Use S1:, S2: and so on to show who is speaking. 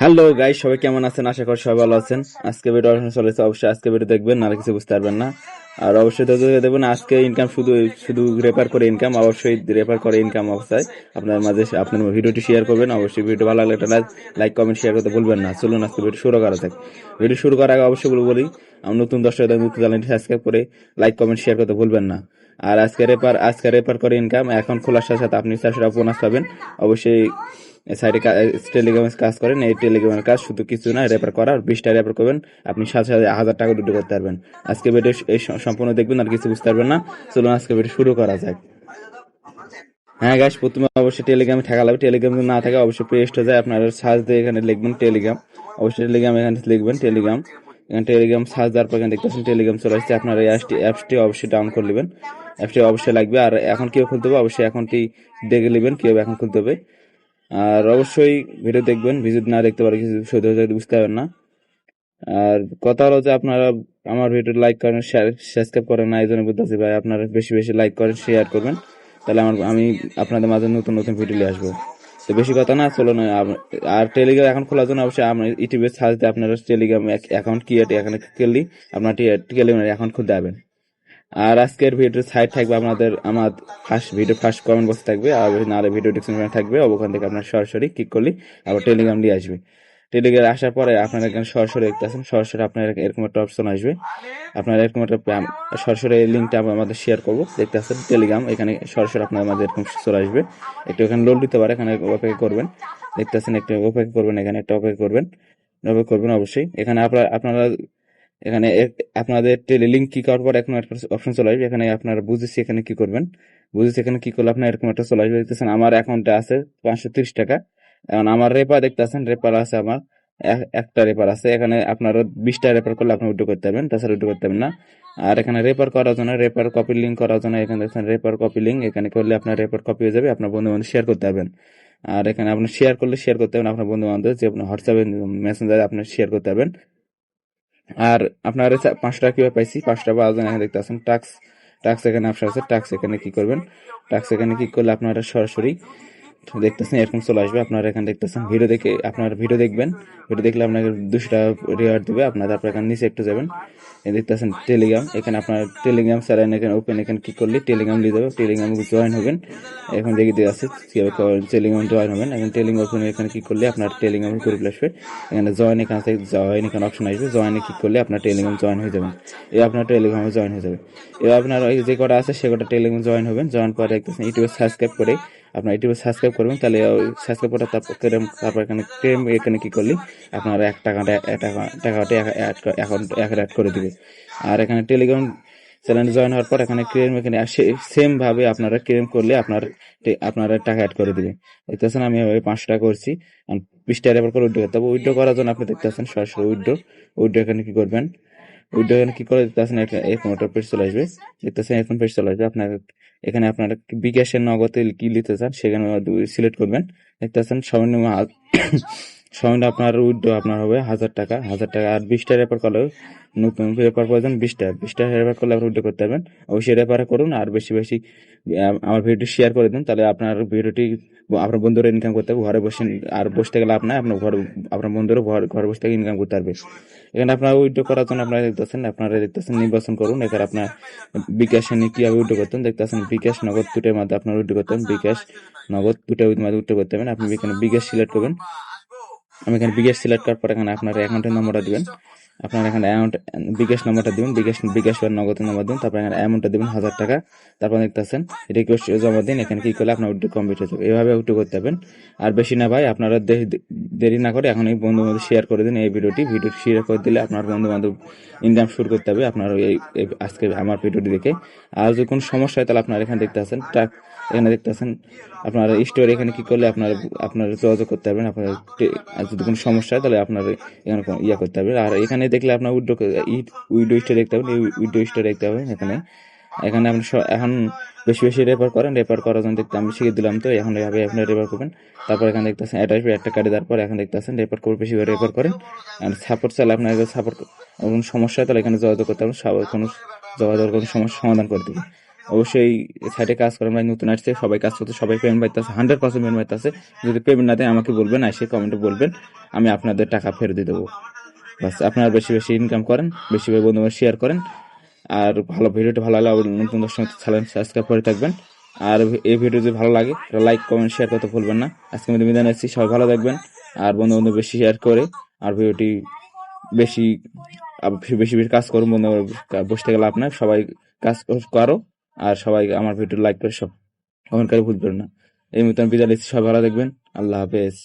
S1: Hello guys সবাই কেমন আছেন? আশা করি সবাই ভালো আছেন। আজকে ভিডিও চলেছে, অবশ্যই আজকে ভিডিও দেখবেন, নাহলে কিছু বুঝতে পারবেন না। আর অবশ্যই দেখবেন, আজকে ইনকাম শুধু শুধু রেফার করে ইনকাম অবশ্যই রেফার করে ইনকাম অবস্থায় আপনার মাঝে আপনার ভিডিওটি শেয়ার করবেন। অবশ্যই ভিডিও ভালো লাগলে একটা লাইক কমেন্ট শেয়ার করতে ভুলবেন না। চলুন আজকে ভিডিও শুরু করা যাক। ভিডিও শুরু করার আগে অবশ্যই বলব বলি, আমার নতুন দর্শক নতুন চ্যানেলটি সাবস্ক্রাইব করে লাইক কমেন্ট শেয়ার করতে ভুলবেন না। আর আজকে রেপার আজকে রেপার করে ইনকাম এখন খোলার সাথে সাথে আপনি চারশো টাকা বোনাস পাবেন। অবশ্যই সাইডে টেলিগ্রামের কাজ করেন, এই টেলিগ্রামের কাজ শুধু কিছু না রেপার করা, আর বিশটা রেপার করবেন, আপনি সাথে সাথে হাজার টাকা দুটো করতে পারবেন। আজকে ভিডিও এই সম্পূর্ণ দেখবেন, আর কিছু বুঝতে পারবেন না। চলুন আজকে ভিডিও শুরু করা যাক। হ্যাঁ গাছ প্রথমে অবশ্যই টেলিগ্রামে থাকা লাগবে। টেলিগ্রাম না থাকে, অবশ্যই পেস্ট হয়ে যায়। আপনারা সার্চ দিয়ে এখানে লিখবেন টেলিগ্রাম। অবশ্যই টেলিগ্রাম এখানে লিখবেন টেলিগ্রাম। এখানে টেলিগ্রাম সার্চ দেওয়ার পর এখানে দেখতে পাচ্ছেন টেলিগ্রাম চলে আসছে। আপনারা এই অ্যাপসটি অবশ্যই ডাউন করে নেবেন। অ্যাপসটি অবশ্যই লাগবে। আর এখন কেউ খুলতে হবে? অবশ্যই এখনটি দেখে নেবেন কীভাবে এখন খুলতে হবে। আর অবশ্যই ভিডিও দেখবেন ভিডিও না দেখতে পারে কিছু সহ্য হতে বুঝতে পারবেন না। আর কথা হলো যে আপনারা আমার ভিডিও লাইক করেন শেয়ার সাবস্ক্রাইব করেন না এই জন্য বলতেছি ভাই, আপনারা বেশি বেশি লাইক করেন শেয়ার করবেন, তাহলে আমার, আমি আপনাদের মাঝে নতুন নতুন ভিডিও নিয়ে আসব। তো বেশি কথা না, চলো না আর টেলিগ্রাম এখন খোলার জন্য অবশ্যই আমার ইউটিউবে দিয়ে আপনারা টেলিগ্রাম অ্যাকাউন্ট কি এখানে করলি আপনার টেলিগ্রাম অ্যাকাউন্ট খুলতে যাবেন আর আজকের ভিডিওর সাইড থাকবে আপনাদের আমার first video first comment box থাকবে, আর নাহলে ভিডিও ডিসক্রিপশনে থাকবে ওখান থেকে আপনার সরাসরি ক্লিক করলে আবার টেলিগ্রাম দিয়ে আসবে। টেলিগ্রাম আসার পরে আপনারা এখানে সরাসরি দেখতে আসেন, সরাসরি আপনার এরকম একটা অপশন আসবে। আপনার এরকম একটা সরাসরি লিঙ্কটা আমি আমাদের শেয়ার করব, দেখতে আসেন টেলিগ্রাম এখানে সরাসরি আপনার আমাদের এরকম চলে আসবে। একটু এখানে লোড দিতে পারে, এখানে অপেক্ষা করবেন, দেখতে আসেন একটু অপেক্ষা করবেন, এখানে একটা অপেক্ষা করবেন অপেক্ষা করবেন অবশ্যই। এখানে আপনার, আপনারা এখানে আপনাদের টেলি লিঙ্ক কি করার পর এখন একটা অপশন চলে আসবে। এখানে আপনারা বুঝেছি এখানে কি করবেন। বুঝেছি এখানে কি করলে আপনার এরকম একটা চলে আসবে। দেখতেছেন আমার অ্যাকাউন্টে আছে পাঁচশো তিরিশ টাকা। এখন আমার রেপার দেখতেছেন রেপার আছে আমার একটা রেপার আছে। এখানে আপনারা বিশটা রেপার করলে আপনি উইড্রো করতে পারবেন। তাছাড়া উইড্রো করতে পারবেন না। আর এখানে রেপার করার জন্য রেপার কপি লিঙ্ক করার জন্য এখানে দেখছেন রেপার কপি লিঙ্ক এখানে করলে আপনার রেপার কপি হয়ে যাবে, আপনার বন্ধু বান্ধব শেয়ার করতে পারবেন। আর এখানে আপনি শেয়ার করলে শেয়ার করতে পারবেন আপনার বন্ধু বান্ধব যে আপনার হোয়াটসঅ্যাপে মেসেঞ্জারে আপনি শেয়ার করতে পারবেন। আর আপনার পাঁচটা কীভাবে পাইছি? পাঁচটা বা জন্য এখানে দেখতে পাচ্ছেন। টাক্স টাক্স এখানে অপশন আছে। টাক্স এখানে কি করবেন? টাক্স এখানে কি করলে আপনারা সরাসরি দেখতেছেন, এরকম চলে আসবে। আপনারা এখানে দেখতেছেন ভিডিও দেখে, আপনার ভিডিও দেখবেন। ভিডিও দেখলে আপনাকে দুশো টাকা রিওয়ার্ড দেবে। আপনার তারপর এখানে নিচে একটু যাবেন। দেখতেছেন টেলিগ্রাম এখানে আপনার টেলিগ্রাম স্যালাইন এখানে ওপেন এখানে কি করলে টেলিগ্রাম নিয়ে যাবে টেলিগ্রাম জয়েন হবেন। এখন দেখে দিয়ে আছে কীভাবে টেলিগ্রাম জয়েন হবেন। এখন টেলিগ্রাম ওপেন এখানে কি করলে আপনার টেলিগ্রাম গ্রুপ আসবে। এখানে জয়েন এখানে থেকে জয়েন এখানে অপশন আসবে জয়েনে ক্লিক করলে আপনার টেলিগ্রাম জয়েন হয়ে যাবেন। এ আপনার টেলিগ্রামে জয়েন হয়ে যাবে। এবার আপনার যে কটা আছে, সে কটা টেলিগ্রাম জয়েন হবেন। জয়েন পরে দেখতেছেন ইউটিউবে সাবস্ক্রাইব করে আপনার ইউটিউবে সাবস্ক্রাইব করবেন, তাহলে সাবস্ক্রাইব করে তারপর তারপর এখানে ক্রেম, এখানে কী করলে? আপনার এক টাকাটা টাকাটা অ্যাকাউন্ট অ্যাড করে দিবে। আর এখানে টেলিগ্রাম চ্যানেল জয়েন হওয়ার পর এখানে ক্লেম এখানে সেম ভাবে আপনারা ক্লেম করলে আপনার আপনারা টাকা অ্যাড করে দিবে। দেখতেছেন আমি পাঁচশো টাকা করছি। বিশ টাকা করে উইড্রো করতে হবে। উইড্রো করার জন্য আপনি দেখতেছেন সরাসরি উইড্রো উইড্রো এখানে কি করবেন? উইড্রো এখানে কি করে দেখতেছেন? এরকম একটা পেজ চলে আসবে। দেখতেছেন এরকম পেজ চলে আসবে। আপনার এখানে আপনারা বিকাশের নগদে কি নিতে চান, সেখানে সিলেক্ট করবেন। দেখতেছেন সর্বনিম্ন হা- আপনার উইড্রো আপনার হবে, হাজার টাকা হাজার টাকা। আর বিশটা রেপার করলে নতুন রেপার প্রয়োজন বিশটা। বিশটা রেপার করলে আপনি উইড্রো করতে পারবেন। অবশ্যই রেপার করুন আর বেশি বেশি আমার ভিডিওটি শেয়ার করে দিন, তাহলে আপনার ভিডিওটি আপনার বন্ধুরা ইনকাম করতে হবে। ঘরে বসে আর বসে থেকে লাভ নাই, আপনার ঘর আপনার বন্ধুরা ঘর- বসে থেকে ইনকাম করতে পারবে। এখানে আপনার উইড্রো করার জন্য আপনারা দেখতেছেন আপনারা দেখতেছেন নির্বাচন করুন। এখানে আপনার বিকাশ নিয়ে কীভাবে উইড্রো করতেন, দেখতেছেন বিকাশ নগদ দুটোর মধ্যে আপনার উইড্রো করতেন। বিকাশ নগদ দুটোর মধ্যে উইড্রো করতে হবে আপনি এখানে বিকাশ সিলেক্ট করবেন। আমি এখানে বিকাশ সিলেক্ট করার পর এখানে আপনার অ্যাকাউন্টের নম্বরটা দিবেন। আপনার এখানে অ্যামাউন্ট বিকাশ নম্বরটা দিবেন, বিকাশ বিকাশ বা নগদের নম্বর দিন তারপর এখানে অ্যামাউন্টটা দিবেন হাজার টাকা। তারপর দেখতেছেন রিকোয়েস্ট জমা দিন, এখানে কি করলে আপনার উইড্রো কমপ্লিট হয়ে যাবে। এভাবে উইড্রো করতে পারবেন। আর বেশি না ভাই, আপনারা দেরি না করে এখন এই বন্ধু বান্ধব শেয়ার করে দিন এই ভিডিওটি ভিডিও শেয়ার করে দিলে আপনার বন্ধু বান্ধব ইনকাম শুরু করতে হবে আপনার এই আজকে আমার ভিডিওটি দেখে। আর যদি কোনো সমস্যা হয়, তাহলে আপনার এখানে দেখতে আছেন ট্রাক এখানে দেখতেছেন, আপনার স্টোর এখানে কি করলে আপনার আপনার যোগাযোগ করতে পারবেন, আপনার যদি কোনো সমস্যা হয়, তাহলে আপনার এখানে ইয়া করতে হবে আর এখানে দেখলে আপনার উইড্রো উইডো স্টোর দেখতে হবে উইডো স্টোর দেখতে হবে এখানে। এখানে আপনি এখন বেশি বেশি রেফার করেন রেফার করার জন্য দেখতে আমি শিখে দিলাম তো, এখন এভাবে আপনি রেফার করবেন। তারপর এখানে দেখতেছেন আসবে একটা কাটে তারপর পর এখন দেখতেছেন রেফার করে বেশি রেফার করেন। আর সাপোর্ট চাইলে আপনার সাপোর্ট কোনো সমস্যা তাহলে এখানে যোগাযোগ করতে সবাই কোনো যোগাযোগ কোনো সমস্যা সমাধান করে দেবেন অবশ্যই সাইটে কাজ করেন ভাই নতুন আসছে, সবাই কাজ করতে, সবাই পেমেন্ট পাইতেছে হান্ড্রেড পার্সেন্ট পেমেন্ট পাইতেছে। যদি পেমেন্ট না দেয় আমাকে বলবেন, এসে কমেন্টে বলবেন, আমি আপনাদের টাকা ফেরত দিয়ে দেবো। বাস, আপনারা বেশি বেশি ইনকাম করেন, বেশি বেশি বন্ধু শেয়ার করেন। আর ভালো ভিডিওটি ভালো লাগলে নতুন দর্শক চ্যানেল সাবস্ক্রাইব করে থাকবেন। আর এই ভিডিও যদি ভালো লাগে লাইক কমেন্ট শেয়ার করতে ভুলবেন না। আজকে আমি বিদায় নিচ্ছি, সবাই ভালো থাকবেন। আর বন্ধু বন্ধু বেশি শেয়ার করে, আর ভিডিওটি বেশি বেশি বেশি কাজ করুন বন্ধু বসতে গেলে আপনার সবাই কাজ করো আর সবাই আমার ভিডিও লাইক করে সব কমেন্ট করে ভুলবেন না। এই মতন বিদায় নিচ্ছি, সবাই ভালো থাকবেন। আল্লাহ হাফেজ।